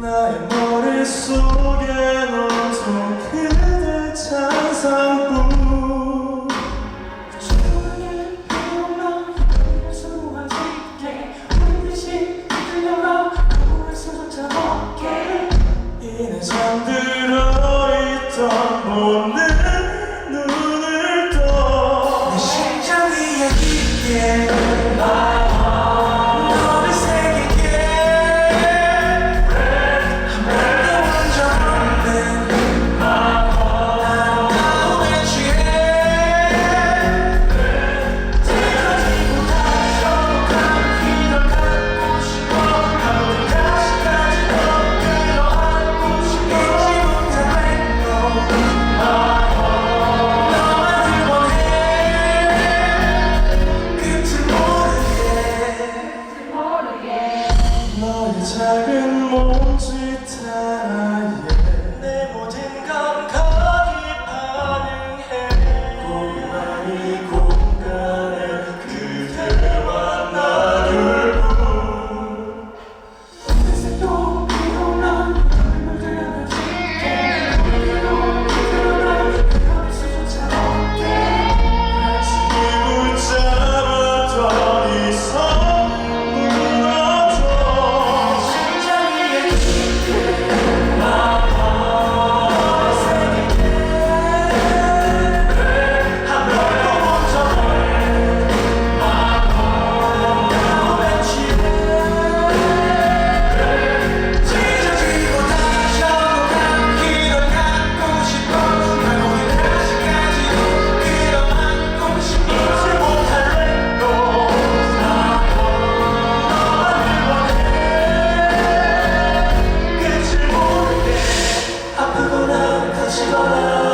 나의 머릿속에 보는 눈을 떠내 심장이 여기게. 지나치거나